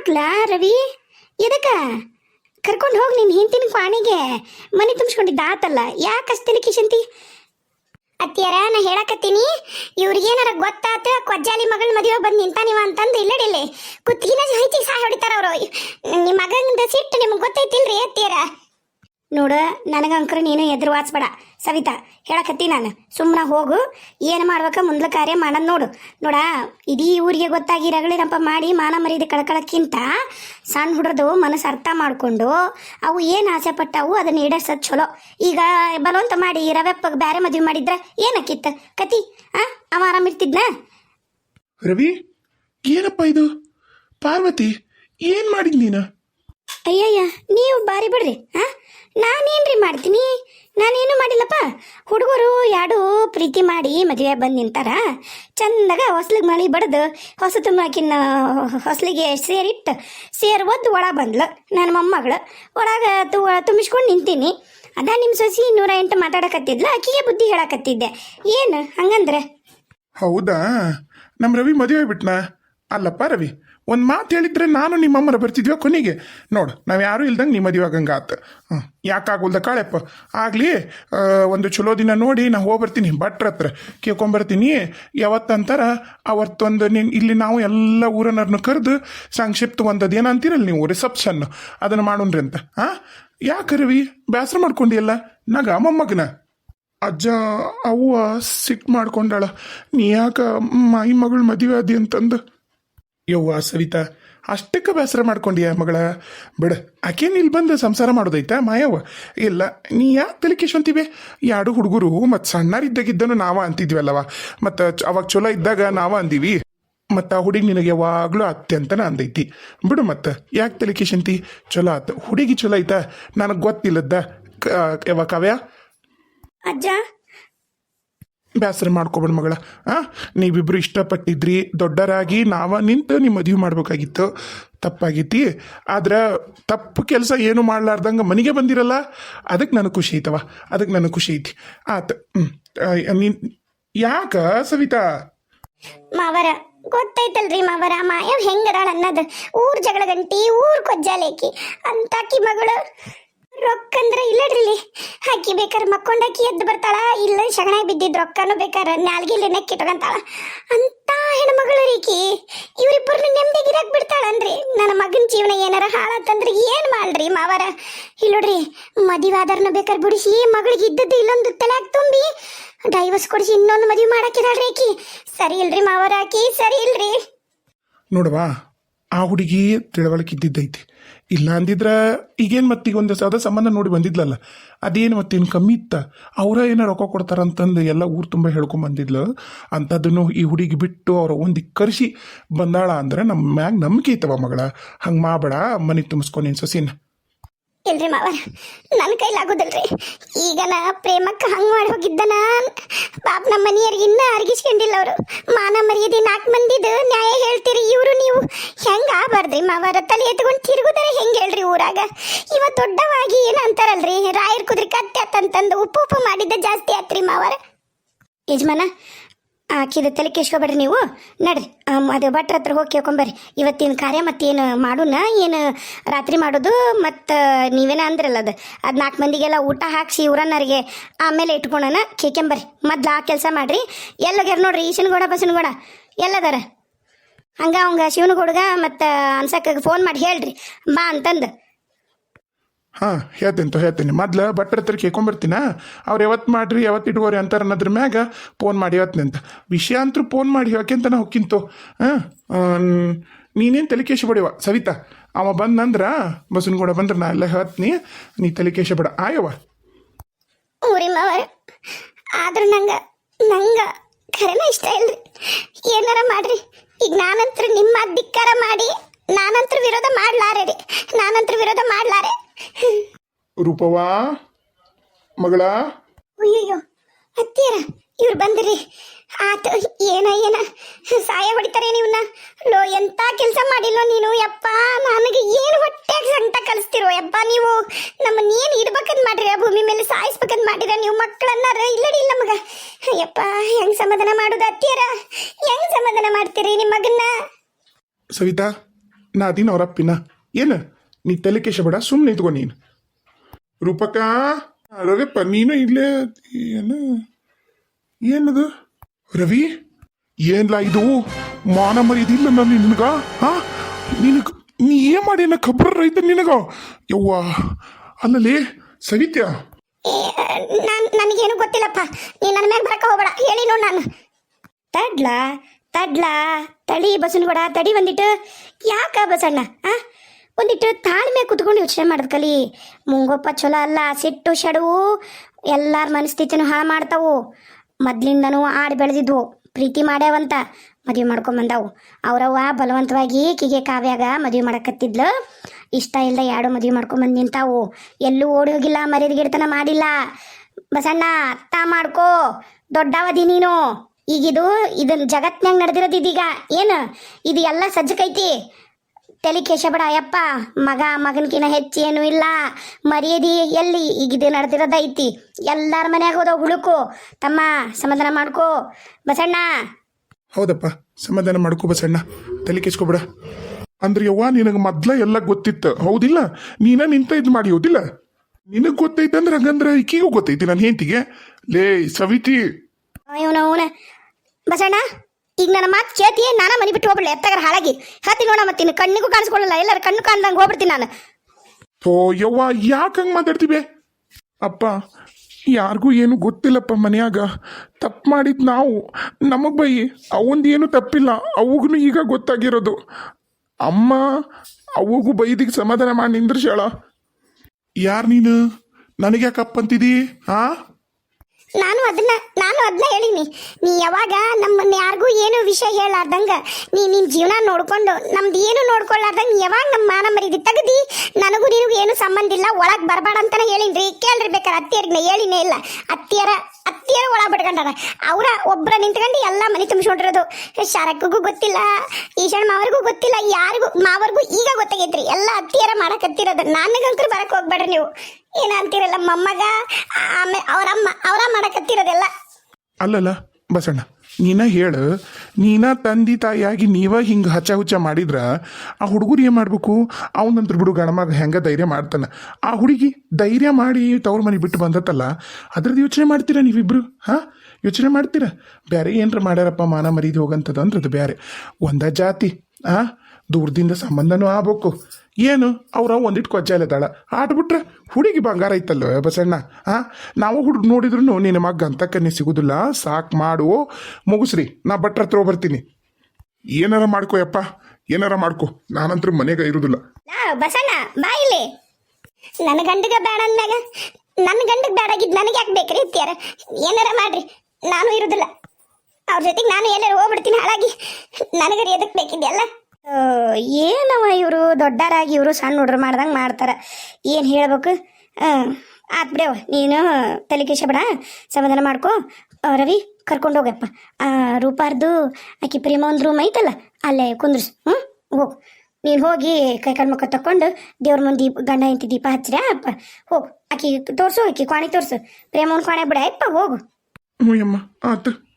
ಯಾಕ್ಲಾ ರವಿ? ಎದಕ್ಕ? ಕರ್ಕೊಂಡು ಹೋಗಿ ನಿನ್ನ ಹಿಂತಿನ ಪಾಣಿಗೆ ಮನೆ ತುಂಬಿಸ್ಕೊಂಡಿದ್ದ ಆತಲ್ಲ. ಯಾಕೆ ಅಷ್ಟೆಲ್ಲ ಕಿಶಂತಿ? ಅತ್ತಿಯರ, ನಾ ಹೇಳಕತ್ತೀನಿ. ಇವ್ರಿಗೇನಾರ ಗೊತ್ತಾತ, ಕೊಜ್ಜಾಲಿ ಮಗಳ ಮದುವೆ ಬಂದು ನಿಂತಾನಿವ ಅಂತಂದು ಇಲ್ಲಡಿಲ್ಲಿ. ಕುತ್ತಿಗಿನ ಹೈಚಿಗೆ ಸಹ ಹೊಡಿತಾರ ಅವರು. ನಿಮ್ಮ ಮಗಂದ ಸಿಟ್ಟು ನಿಮ್ಗೆ ಗೊತ್ತೈತಿಲ್ರಿ ಅತ್ತಿಯರ? ನೋಡ ನನಗಂಕರ ನೀನು ಎದುರು ವಾಚ್ಬೇಡ. ಸವಿತಾ ಹೇಳಕತ್ತಿ ನಾನು. ಸುಮ್ಮನೆ ಹೋಗು. ಏನು ಮಾಡ್ಬೇಕ ಮುಂದ್ಲ ಕಾರ್ಯ ಮಾಡೋದು ನೋಡು. ನೋಡ ಇಡೀ ಊರಿಗೆ ಗೊತ್ತಾಗಿ ರಗಳಿರಪ್ಪ ಮಾಡಿ ಮಾನ ಮರ್ಯಾದೆ ಕಳ್ಕೊಳ್ಳೋಕ್ಕಿಂತ ಸಣ್ಣ ಹುಡ್ರದು ಮನಸ್ಸು ಅರ್ಥ ಮಾಡಿಕೊಂಡು ಅವು ಏನು ಆಸೆ ಪಟ್ಟವು ಅದನ್ನ ಈಡೇರ್ಸೋದು ಚಲೋ. ಈಗ ಬಲವಂತ ಮಾಡಿ ರವೆಪ್ಪ ಬೇರೆ ಮದುವೆ ಮಾಡಿದ್ರೆ ಏನಕ್ಕಿತ್ತ? ಕತಿ ಆ ಅವ ಆರಾಮಿರ್ತಿದ್ನ ರವಿ ಏನಪ್ಪ ಇದು? ಪಾರ್ವತಿ ಏನ್ ಮಾಡಿದ್ ನೀನು? ಅಯ್ಯಯ್ಯ ನೀವು ಬಾರಿ ಬಿಡ್ರಿ ಹಾ ನಾನೇನ್ರಿ ಮಾಡ್ತೀನಿ? ನಾನೇನು ಮಾಡಿಲ್ಲಪ್ಪ? ಹುಡುಗರು ಯಾಡು ಪ್ರೀತಿ ಮಾಡಿ ಮದುವೆ ಬಂದು ನಿಂತಾರ. ಚಂದಾಗ ಹೊಸ್ಲಿಗೆ ಮಳಿ ಬಡ್ದು ಹೊಸ ತುಂಬಾಕಿನ ಹೊಸ್ಲಿಗೆ ಸೇರಿಟ್ಟು ಸೇರ್ ಒದ್ದು ಒಳ ಬಂದ್ಲು ನನ್ನ ಮೊಮ್ಮಗಳು. ಒಳಗ ತು, ತುಂಬಿಸ್ಕೊಂಡು ನಿಂತೀನಿ. ಅದ ನಿಮ್ಮ ಸೊಸಿ ನೂರ ಎಂಟು ಮಾತಾಡಕತ್ತಿದ್ಲ ಆಕಿಗೆ ಬುದ್ಧಿ ಹೇಳಕತ್ತಿದ್ದೆ. ಏನು ಹಂಗಂದ್ರೆ? ಹೌದಾ? ನಮ್ಮ ರವಿ ಮದುವೆ ಬಿಟ್ನಾ? ಅಲ್ಲಪ್ಪ ರವಿ ಒಂದು ಮಾತು ಹೇಳಿದ್ರೆ ನಾನು ನಿಮ್ಮಮ್ಮರ ಬರ್ತಿದ್ವಿ ಕೊನೆಗೆ. ನೋಡು, ನಾವು ಯಾರೂ ಇಲ್ದಂಗೆ ನಿಮ್ಮ ಮದುವೆ ಆಗಂಗೆ ಆತ. ಹ್ಞೂ ಯಾಕಾಗೋಲ್ದ ಕಾಳೆಪ್ಪ? ಆಗಲಿ ಒಂದು ಚಲೋ ದಿನ ನೋಡಿ ನಾ ಹೋಗಿ ಬರ್ತೀನಿ ಭಟ್ರ ಹತ್ರ ಕೇಳ್ಕೊಂಬರ್ತೀನಿ, ಯಾವತ್ತಂತಾರ ಅವತ್ತೊಂದು ನೀನು, ಇಲ್ಲಿ ನಾವು ಎಲ್ಲ ಊರನ್ನರನ್ನು ಕರೆದು ಸಂಕ್ಷಿಪ್ತ ಒಂದದು ಏನಂತೀರಲ್ಲ ನೀವು ರಿಸೆಪ್ಷನ್ ಅದನ್ನು ಮಾಡೋಣ್ರಿ ಅಂತ. ಹಾಂ? ಯಾಕೆ ರವಿ ಬೇಸರ ಮಾಡ್ಕೊಂಡಿಯಲ್ಲ? ನಗ ಮೊಮ್ಮಗನ. ಅಜ್ಜ, ಅವ್ವ ಸಿಟ್ಟು ಮಾಡ್ಕೊಂಡಾಳ. ನೀ ಯಾಕ ಮಾಯಿ ಮಗಳು ಮದುವೆ ಅದಿ ಅಂತಂದು? ಯವ್ವ ಸವಿತಾ, ಅಷ್ಟಕ್ಕೆ ಬೇಸರ ಮಾಡ್ಕೊಂಡ್ಯ ಮಗಳ? ಬಿಡ, ಆಕೇನು ಇಲ್ಲಿ ಬಂದು ಸಂಸಾರ ಮಾಡೋದೈತಾ ಮಾಯವ್ವ? ಇಲ್ಲ, ನೀ ಯಾಕೆ ತಲೆ ಅಂತೀವಿ ಎರಡು ಹುಡುಗರು ಮತ್ತು ಸಣ್ಣರಿದ್ದಾಗಿದ್ದನು ನಾವ ಅಂತಿದ್ವಲ್ಲವ, ಮತ್ತು ಅವಾಗ ಚಲೋ ಇದ್ದಾಗ ನಾವ ಅಂದೀವಿ. ಮತ್ತು ಆ ಹುಡುಗಿ ನಿನಗೆ ಯಾವಾಗಲೂ ಅತ್ಯಂತನ ಅಂದೈತಿ. ಬಿಡು ಮತ್ತೆ, ಯಾಕೆ ತಲೆ ಕೆಶಂತಿ ಚಲೋ ಆತ, ಹುಡುಗಿ ಚಲೋ ಆಯ್ತಾ ನನಗೆ ಗೊತ್ತಿಲ್ಲದ್ದ ಯಾವ ಕಾವ್ಯ? ಅಜ್ಜ ಬೇಸರ ಮಾಡ್ಕೊಬೇಡ ಮಗಳ. ಆ? ನೀವಿಬ್ರು ಇಷ್ಟಪಟ್ಟಿದ್ರಿ, ದೊಡ್ಡರಾಗಿ ನಾವ ನಿಂತು ನಿಮ್ಮ ಮದುವೆ ಮಾಡ್ಬೇಕಾಗಿತ್ತು. ತಪ್ಪಾಗೈತಿ. ಆದ್ರೆ ತಪ್ಪು ಕೆಲಸ ಏನು ಮಾಡ್ಲಾರ್ದಂಗೆ ಮನೆಗೆ ಬಂದಿರಲ್ಲ ಅದಕ್ಕೆ ನನಗೆ ಖುಷಿ ಐತವ. ಅದಕ್ಕೆ ನನಗೆ ಖುಷಿ ಐತಿ. ಆತ ನೀನ್, ಯಾಕ ಸವಿತಾ? ಮಾವರ ಗೊತ್ತೈತಲ್ರಿ ಮಾವರ, ಮಾಯವ್ ಹೆಂಗದಾಳ ಅನ್ನದ. ಊರ್ ಜಗಳ ಗಂಟಿ ಊರ್ ಕೊಜ್ಜಾಲೇಕಿ. ಅಂತಾಕಿ ಮಗಳು. ರೊಕ್ಕಂದ್ರ ಇಲ್ಲಡ್ರಿಲಿ ಹಾಕಿ ಬೇಕಾರ ಮಕ್ಕೊಂಡಾಕಿ ಎದ್ದು ಬರ್ತಾಳ, ಇಲ್ಲ ಶಗಣಾಗಿ ಬಿದ್ದಿದ್ ರೊಕ್ಕನು ಬೇಕಾರೆ ನಾಲ್ಗಿಲ್ಲಿ ನೆಕ್ಕಿ ಇಟ್ಕೊಂತಾಳ ಅಂತ ಹೆಣ್ಮಗಳು ರೀಕಿ ಇವ್ರಿಬ್ಬರನ್ನ ನೆಮ್ಮದಿಗಿರಾಕ್ ಬಿಡ್ತಾಳನ್ರಿ ನನ್ನ ಮಗನ ಜೀವನ ಏನಾರ ಹಾಳಾತಂದ್ರೆ ಏನು ಮಾಡ್ರಿ ಮಾವರ? ಇಲ್ಲೋಡ್ರಿ ಮದುವಾದರ್ನ ಬೇಕಾರೆ ಬಿಡಿಸಿ ಮಗಳಿಗೆ ಇದ್ದದ್ದು ಇಲ್ಲೊಂದು ತಲೆಯಾಗ ತುಂಬಿ ಡೈವರ್ಸ್ ಕೊಡಿಸಿ ಇನ್ನೊಂದು ಮದುವೆ ಮಾಡಕ್ಕಿದಾಳ್ರಿ ಆಕಿ ಸರಿ ಇಲ್ರಿ ಮಾವರ ಆಕಿ, ಸರಿ ಇಲ್ರಿ. ನೋಡವಾ ಆ ಹುಡುಗಿ ತಿಳುವಳಿಕೆ ಇದ್ದಿದ್ದೈತಿ. ಇಲ್ಲ ಅಂದಿದ್ರ ಈಗೇನು ಮತ್ತೀಗ ಒಂದು ಸದ ಸಂಬಂಧ ನೋಡಿ ಬಂದಿದ್ಲಲ್ಲ, ಅದೇನು ಮತ್ತೇನು ಕಮ್ಮಿ ಇತ್ತ? ಅವರ ಏನೋ ರೊಕ್ಕ ಕೊಡ್ತಾರಂತಂದು ಎಲ್ಲ ಊರು ತುಂಬ ಹೇಳ್ಕೊಂಡ್ ಬಂದಿದ್ಲ. ಅಂಥದ್ದನ್ನು ಈ ಹುಡುಗಿ ಬಿಟ್ಟು ಅವ್ರ ಒಂದು ಕರೆಸಿ ಬಂದಾಳ ಅಂದ್ರೆ ನಮ್ಮ ಮ್ಯಾಗ ನಂಬಿಕೆ ಐತವ ಮಗಳ. ಹಂಗೆ ಮಾಡಬೇಡ ಮನೆ ತುಂಬಿಸ್ಕೊ ನಿನ್ ಸೊಸಿನ. ಇಲ್ರಿ ಮಾವರ? ನನ್ನ ಕೈಲಾಗೋದಿಲ್ರಿ ಈಗ ನಾ ಪ್ರೇಮಕ್ಕೆ ಹಂಗ್ ಮಾಡಿ ಹೋಗಿದ್ದನಾ ಪಾಪ ನಮ್ಮ ಮನೆಯವ್ರಿಗೆ ಇನ್ನ ಅರ್ಗಿಸ್ಕೊಂಡಿಲ್ಲ ಅವರು. ಮಾನ ಮರ್ಯಾದೆ ನಾಲ್ಕು ಮಂದಿದು ನ್ಯಾಯ ಹೇಳ್ತೀರಿ ಇವರು ನೀವು. ಹೆಂಗ ಆಗಬಾರ್ದ್ರಿ ಮಾವರ ತಲೆ ಎತ್ಕೊಂಡು ತಿರುಗುದಾರೆ ಹೆಂಗ್ ಹೇಳ್ರಿ ಊರಾಗ? ಇವ ದೊಡ್ಡವಾಗಿ ಏನು ಅಂತಾರಲ್ರಿ? ರಾಯರ್ ಕುದ್ರಿ ಕತ್ತೆ ಅಂತಂದು ಉಪ್ಪು ಉಪ್ಪು ಮಾಡಿದ್ದ ಜಾಸ್ತಿ ಆತ್ರಿ ಮಾವರ. ಯಜಮಾನ ಆಕಿದ ತಲೆ ಕೆಸ್ಕೊಬೇಡ್ರಿ ನೀವು. ನಡ್ರಿ. ಅದು ಭಟ್ರ ಹತ್ರ ಹೋಗಿ ಕೇಳ್ಕೊಂಬರ್ರಿ ಇವತ್ತಿನ ಕಾರ್ಯ ಮತ್ತೇನು ಮಾಡೋಣ ಏನು ರಾತ್ರಿ ಮಾಡೋದು? ಮತ್ತು, ನೀವೇನ ಅಂದ್ರಲ್ಲ ಅದು. ಅದು ನಾಲ್ಕು ಮಂದಿಗೆಲ್ಲ ಊಟ ಹಾಕಿಸಿ ಊರನ್ನರಿಗೆ ಆಮೇಲೆ ಇಟ್ಕೊಳೋಣ. ಕೇಳ್ಕೊಂಬರ್ರಿ ಮೊದ್ಲು ಆ ಕೆಲಸ ಮಾಡಿರಿ. ಎಲ್ಲೋಗ್ಯಾರ ನೋಡ್ರಿ ಈಶನಗೌಡ ಬಸನಗೌಡ ಎಲ್ಲದಾರ? ಹಂಗ ಅವಂಗ ಶಿವನಗೌಡ್ಗ ಮತ್ತು ಅನ್ಸಕ್ಕೆ ಫೋನ್ ಮಾಡಿ ಹೇಳ್ರಿ. ಬಾ ಅಂತಂದು. ಹಾಂ, ಹೇಳ್ತೀನಿ ತೋ, ಹೇಳ್ತೀನಿ. ಮೊದ್ಲು ಭಟ್ರ ಹತ್ರ ಕೇಳ್ಕೊಂಬರ್ತೀನ? ಅವ್ರು ಯಾವತ್ತು ಮಾಡ್ರಿ ಯಾವತ್ತು ಇಟ್ಕೋರಿ ಅಂತಾರೆ ಅನ್ನೋದ್ರ ಮ್ಯಾಗ ಫೋನ್ ಮಾಡಿ ಹೇಳ್ತೀನಿ ಅಂತ. ವಿಷಯ ಅಂತೂ ಫೋನ್ ಮಾಡಿ ಹೇಳ್ಕೆಂತ ನಾ ಹೊಕ್ಕಿಂತು ಹಾಂ ನೀನೇನು ತಲೆ ಬೇಡವ ಸವಿತಾ. ಅವ ಬಂದಂದ್ರ ಬಸವನಗೌಡ ಬಂದ್ರೆ ನಾ ಎಲ್ಲ ಹೇಳ್ತೀನಿ, ನೀ ತಲೆ ಬಿಡ. ಆಯವ್ವ. ಊರಿ ಮಾವರ, ಆದ್ರೂ ನಂಗ ನಂಗ ಖರೇನ ಇಷ್ಟ ಇಲ್ರಿ. ಏನಾರ ಮಾಡ್ರಿ. ಈಗ ನಾನಂತ್ರ ನಿಮ್ಮ ಧಿಕ್ಕಾರ ಮಾಡಿ, ನಾನಂತ್ರ ವಿರೋಧ ಮಾಡ್ಲಾರೆ ರೀ ನಾನಂತ್ರ ವಿರೋಧ ಮಾಡ್ಲಾರೆ ರೂಪವಾ ಮಗಳ? ಅಯ್ಯಯ್ಯೋ ಹತ್ತಿರ ಇವ್ರು ಬಂದ್ರಿ. ಆತ ಏನ ಏನ? ಸಾಯ ಹೊಡಿತಾರೆ ನೀವನ್ನ ಲೋ ಎಂತ ಕೆಲಸ ಮಾಡಿಲ್ಲೋ ನೀನು? ಯಪ್ಪ ನನಗೆ ಏನು ಹೊಟ್ಟೆ ಸಂತ ಕಲಿಸ್ತಿರೋ? ಯಪ್ಪ ನೀವು ನಮ್ಮನ್ನ ಏನು ಇಡ್ಬೇಕಂತ ಮಾಡಿರ? ಭೂಮಿ ಮೇಲೆ ಸಾಯಿಸ್ಬೇಕಂತ ಮಾಡಿರ ನೀವು ಮಕ್ಕಳನ್ನ ಇಲ್ಲಡಿ ಇಲ್ಲ ಮಗ. ಯಪ್ಪ ಹೆಂಗ್ ಸಮಾಧಾನ ಮಾಡೋದು ಅತ್ತಿಯರ? ಹೆಂಗ್ ಸಮಾಧಾನ ಮಾಡ್ತೀರಿ ನಿಮ್ಮ ಮಗನ್ನ? ಸವಿತಾ ನಾ ಅದೀನ ಅವರಪ್ಪಿನ ಏನು? ನೀ ತಲೆ ಕೇಶಬೇಡ ಸುಮ್ಮನೆ ನಿಂತ್ಕೊ ನೀನು. ರೂಪಕ ರವಿಪ್ಪ ನೀನು ಇಲ್ಲೇ, ಏನು, ಏನದು? ರವಿ, ಏನ್ಲ ಇದು? ಮಾನ ಮರ್ಯಾದಿಲ್ಲ ನಾನು ನಿನಗ ಹಾ ನಿನಗ, ನೀ ಏನ್ ಮಾಡಿ ನಾ ರೈತ ನಿನಗ? ಯವ್ವ, ಅಲ್ಲಲ್ಲಿ, ಸವಿತ್ಯ? ನಾನು, ನನಗೇನು ಗೊತ್ತಿಲ್ಲಪ್ಪ. ನೀ ನನ್ನ ಮೇಲೆ ಬರಕ ಹೋಗ್ಬೇಡ. ಹೇಳಿ ನಾನು. ತಡ್ಲ ತಡ್ಲ ತಡಿ ಬಸನಗೌಡ ತಡಿ ಬಂದಿಟ್ಟು. ಯಾಕ ಬಸಣ್ಣ, ಆ? ಒಂದಿಟ್ಟು ತಾಳ್ಮೆ ಕುತ್ಕೊಂಡು ಯೋಚನೆ ಮಾಡೋದು ಕಲಿ. ಚಲೋ ಅಲ್ಲ, ಸಿಟ್ಟು ಶಡುವು ಎಲ್ಲಾರ ಮನಸ್ಥಿತಿನೂ ಹಾಳು ಮಾಡ್ತಾವು. ಮೊದ್ಲಿಂದನೂ ಆಡಿ ಬೆಳೆದಿದ್ವು. ಪ್ರೀತಿ ಮಾಡ್ಯಾವಂತ, ಮದುವೆ ಮಾಡ್ಕೊಂಬಂದಾವು. ಅವರವ್ವ ಬಲವಂತವಾಗಿ ಕಿಗೆ ಕಾವ್ಯಾಗ ಮದುವೆ ಮಾಡಕತ್ತಿದ್ಲು. ಇಷ್ಟ ಇಲ್ಲದ ಎರಡು ಮದುವೆ ಮಾಡ್ಕೊಂಬಂದು ನಿಂತಾವು. ಎಲ್ಲೂ ಓಡಿ ಹೋಗಿಲ್ಲ, ಮರ್ಯಾದೆ ಗಿಡತನ ಮಾಡಿಲ್ಲ. ಬಸಣ್ಣ ಅರ್ಥ ಮಾಡ್ಕೋ ದೊಡ್ಡವದಿ ನೀನು. ಈಗಿದು ಇದನ್ನ ಜಗತ್ನ್ಯಾಗ ನಡೆದಿರೋದು ಇದೀಗ. ಏನು? ಇದು ಎಲ್ಲ ಸಜ್ಜಕೈತಿ. ತಲೆ ಕೇಶಬೇಡ ಅಯ್ಯಪ್ಪ. ಮಗ ಮಗನ್ಕಿನ ಹೆಚ್ಚೇನು ಇಲ್ಲ. ಮರ್ಯಾದಿ ಎಲ್ಲಿ? ಈಗ ಇದು ನಡೆದಿರೋದೈತಿ ಎಲ್ಲಾರ ಮನೆಯಾಗ ಹೋದವು ಹುಡುಕು. ತಮ್ಮ ಸಮಾಧಾನ ಮಾಡ್ಕೋ. ಬಸಣ್ಣ. ಹೌದಪ್ಪ. ಸಮಾಧಾನ ಮಾಡ್ಕೋ ಬಸಣ್ಣ. ತಲೆ ಬಿಡ. ಅಂದ್ರೆ ಯವ್ವ ನಿನಗೆ ಮೊದ್ಲ ಎಲ್ಲ ಗೊತ್ತಿತ್ತು. ಹೌದಿಲ್ಲ? ನೀನ ನಿಂತ ಇದು ಮಾಡಿ ಹೌದಿಲ್ಲ? ನಿನಗೆ ಗೊತ್ತೈತೆ ಅಂದ್ರೆ ಹಂಗಂದ್ರೆ ಈಕಿಗೂ ಗೊತ್ತೈತಿ ನನ್ನ ಹೆಂಡತಿಗೆ. ಲೇ ಸವಿತಿ. ಅವನ ಅವನ. ಬಸಣ್ಣ. ಈಗ ನನ್ನ ಮಾತು ಕೇಳ್ತಿ, ನಾನ ಮನೆ ಬಿಟ್ಟು ಹೋಗ್ಬಿಡ್ಲೆ ಎತ್ತಾಗ ಹಾಳಾಗಿ. ಹತ್ತಿ ನೋಡ ಮತ್ತಿನ ಕಣ್ಣಿಗೂ ಕಾಣಿಸ್ಕೊಳ್ಳಲ್ಲ, ಎಲ್ಲರ ಕಣ್ಣು ಕಾಣ್ದಂಗೆ ಹೋಗ್ಬಿಡ್ತೀನಿ ನಾನು. ಯಾಕೆ ಹಂಗೆ ಮಾತಾಡ್ತೀವಿ ಅಪ್ಪ, ಯಾರಿಗೂ ಏನು ಗೊತ್ತಿಲ್ಲಪ್ಪ ಮನ್ಯಾಗ. ತಪ್ಪು ಮಾಡಿದ್ ನಾವು, ನಮಗೆ ಬೈ, ಅವಂದು ಏನು ತಪ್ಪಿಲ್ಲ ಅವಗೂ ಈಗ ಗೊತ್ತಾಗಿರೋದು. ಅಮ್ಮ, ಅವಗೂ ಬೈದಿಗೆ ಸಮಾಧಾನ ಮಾಡಿ ನಿಂದ್ರಶಾಳ ಯಾರು ನೀನು? ನನಗೆ ಯಾಕೆ ಅಪ್ಪಂತಿದಿ ಹಾ ನಾನು ಅದನ್ನ ನಾನು ಅದನ್ನ ಹೇಳಿನಿ. ನೀ ಯಾವಾಗ ನಮ್ಮನ್ನ ಯಾರಿಗೂ ಏನು ವಿಷಯ ಹೇಳಾರ್ದಂಗ, ನೀ ನಿನ್ನ ಜೀವನ ನೋಡ್ಕೊಂಡು, ನಮ್ದು ಏನು ನೋಡ್ಕೊಳ್ಳಾರ್ದಂಗ ಯಾವಾಗ ನಮ್ಮ ಮಾನ ಮರಿದಿ ತೆಗ್ದಿ, ನನಗೂ ನಿನಗೂ ಏನು ಸಂಬಂಧ ಇಲ್ಲ, ಒಳಗ್ ಬರಬೇಡ ಅಂತಾನೆ ಹೇಳಿನ್ರಿ ಕೇಳ್ರಿ ಬೇಕಾರೆ ಅತ್ತಿಯರ್ಗೆ ನಾ ಹೇಳಿನೇ ಇಲ್ಲ. ಅತ್ತಿಯರ ಅತ್ತಿಯರ ಒಳಗ್ ಬಿಟ್ಕೊಂಡಾರ ಅವರ ಒಬ್ಬರ ನಿಂತ್ಕೊಂಡು ಎಲ್ಲ ಮನೆ ತುಂಬಿಸ್ಕೊಂಡಿರೋದು. ಶರಕ್ಕಗೂ ಗೊತ್ತಿಲ್ಲ, ಈಶಾನ್ ಮಾವರಿಗೂ ಗೊತ್ತಿಲ್ಲ, ಯಾರಿಗೂ, ಮಾವರ್ಗೂ ಈಗ ಗೊತ್ತಾಗೈತ್ರಿ. ಎಲ್ಲ ಅತ್ತಿಯರ ಮಾಡಕತ್ತಿರೋದು ನನಗಂಕರು ಬರಕ್ ಹೋಗ್ಬೇಡ್ರಿ ನೀವು. ಏನಂತೀರಲ್ಲ ಮೊಮ್ಮಗ? ಆಮೇಲೆ ಅವರಮ್ಮ ಅವರ ಮಾಡಕತ್ತಿರೋದೆಲ್ಲ. ಅಲ್ಲಲ್ಲ, ಬಸಣ್ಣ, ನೀನ ಹೇಳು, ನೀನ ತಂದೆ ತಾಯಿಯಾಗಿ ನೀವ ಹಿಂಗೆ ಹಚ್ಚ ಹುಚ್ಚ ಮಾಡಿದ್ರ, ಆ ಹುಡುಗರು ಏನು ಮಾಡ್ಬೇಕು? ಅವನಂತ್ರ ಬಿಡು ಗಣಮಗ ಹೆಂಗ ಧೈರ್ಯ ಮಾಡ್ತಾನ. ಆ ಹುಡುಗಿ ಧೈರ್ಯ ಮಾಡಿ ತವ್ರ ಮನೆ ಬಿಟ್ಟು ಬಂದತ್ತಲ್ಲ ಅದ್ರದ್ದು ಯೋಚನೆ ಮಾಡ್ತೀರಾ ನೀವಿಬ್ರು? ಹಾ? ಯೋಚನೆ ಮಾಡ್ತೀರಾ? ಬೇರೆ ಏನ್ರ ಮಾಡ್ಯಾರಪ್ಪ ಮಾನ ಮರೀದಿ ಹೋಗಂತದ ಅಂದ್ರದ್ದು ಬೇರೆ ಒಂದ ಜಾತಿ, ಆ? ದೂರದಿಂದ ಸಂಬಂಧನೂ ಆಗ್ಬೇಕು. ಏನು? ಅವ್ರ ಒಂದಿಟ್ಟು ಕೊಜ್ಜಾಲದಾಳ ಆಟ್ಬಿಟ್ರೆ ಹುಡುಗಿ ಬಂಗಾರ ಐತಲ್ಲ ಬಸಣ್ಣ? ಹಾ ನಾವು ಹುಡುಗ ನೋಡಿದ್ರು ನಿನ್ನ ಮಗ್ಗ ಅಂತಕ್ಕನೆ ಸಿಗುದಿಲ್ಲ. ಸಾಕು ಮಾಡು. ಮುಗಿಸ್ರಿ. ನಾ ಭಟ್ರ ಹತ್ರ ಬರ್ತೀನಿ ಏನಾರ ಮಾಡ್ಕೋ ಯಪ್ಪ. ಏನಾರ ಮಾಡ್ಕೋ. ನಾನಂತರ ಮನೆಗೆ ಇರುದಿಲ್ಲ. ಬಸಣ್ಣ? ಬಾ ಇಲ್ಲಿ. ನನ್ನ ಗಂಡಗ ಬೇಡ ಅಂದ್ಮ್ಯಾಗ? ನನ್ನ ಗಂಡಗ್ ಬೇಡಾಗಿದ್ದು ನನಗೆ ಯಾಕೆ ಬೇಕ್ರಿ ಇತ್ಯಾರ ಏನಾರ ಮಾಡ್ರಿ. ನಾನು ಇರುದಿಲ್ಲ. ಅವ್ರ ಜೊತೆಗೆ ನಾನು ಎಲ್ಲಾರು ಹೋಗ್ಬಿಡ್ತೀನಿ ಹಾಳಾಗಿ. ನನಗರಿ ಎದಕ್ ಬೇಕಿದೆಯಲ್ಲ ಏನವ ಇವರು ದೊಡ್ಡರಾಗಿ ಇವರು ಸಣ್ಣ ಹುಡ್ರು ಮಾಡ್ದಂಗೆ ಮಾಡ್ತಾರೆ? ಏನು ಹೇಳ್ಬೇಕು? ಆತ್ ಬಿಡವ ನೀನು ತಲೆ ಬಿಡ, ಸಮಾಧಾನ ಮಾಡ್ಕೊ. ರವಿ, ಕರ್ಕೊಂಡು ಹೋಗಪ್ಪ ರೂಪಾರ್ದು, ಆಕಿ ಪ್ರೇಮ ಒಂದು ರೂಮ್ ಐತಲ್ಲ, ಅಲ್ಲೇ ಕುಂದ್ರಿಸು ಹ್ಞೂ ಹೋಗು. ನೀನು ಹೋಗಿ ಕೈ ಕಾಲು ಮುಖ ತಕೊಂಡು ದೇವ್ರ ಮುಂದೆ ದೀಪ, ಗಂಡ ಇಂತಿ ದೀಪ ಹಚ್ಚಿರ ಅಪ್ಪ. ಹೋಗು. ಆಕಿ ತೋರಿಸು, ಆಕಿ ಕ್ವಾಣಿ ತೋರ್ಸು. ಪ್ರೇಮನ್ ಕ್ವಾಣೆ ಬಿಡ ಅಪ್ಪ ಹೋಗು. ಹ್ಞೂ ಅಮ್ಮ ಆತು.